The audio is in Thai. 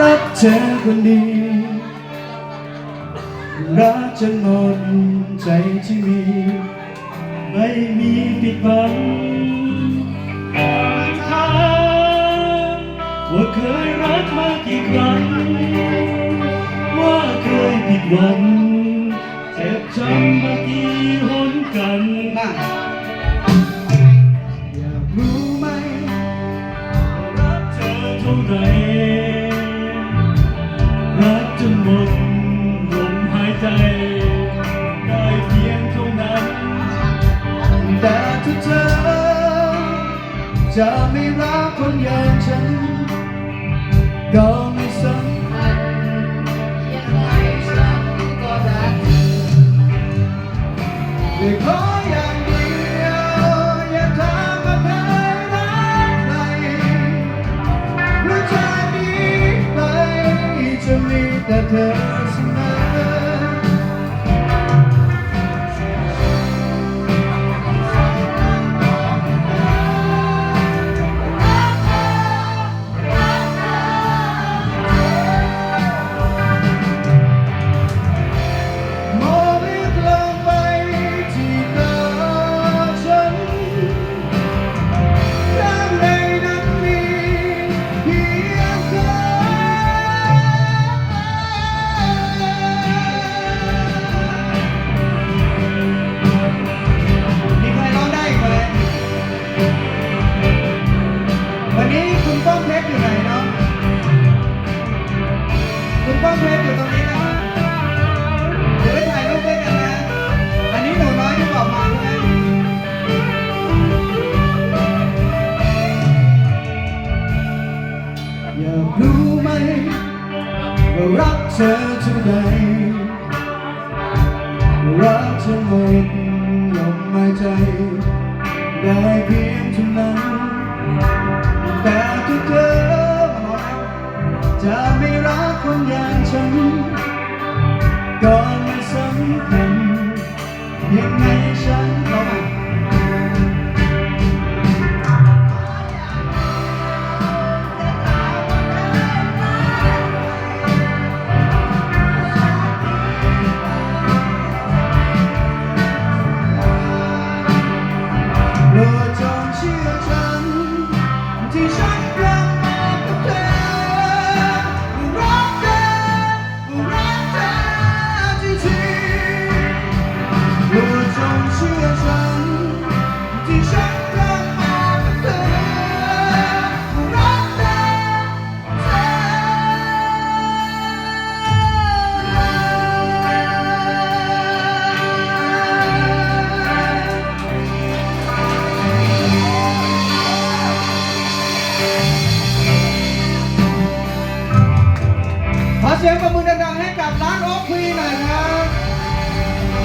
รักเธอคนเดียวรักจนหมดใจที่มี ไม่มีปิดบังถามว่าเคยรักมากี่ครั้ง ว่าเคยผิดหวังเจ็บช้ำมากี่หนกัน จะไม่รักคนอย่างฉัน ก็ไม่สำคัญยังไงฉันก็รักเธอ คุณป้องเพชรอยู่ตรงนี้นะเดี๋ยวไปถ่ายรูปด้วยกันนะ อันนี้หนูน้อยที่บอกมาใช่ไหมอยากรู้ไหมว่ารักเธอเท่าใดรักเธอหมดลมหายใจ ได้เพียงเท่านั้นแต่ถ้าเธอ จะไม่รักคนอย่างฉัน ขอเสียงปรบมือดังๆให้กับร้านโอ๊คควีหน่อยครับ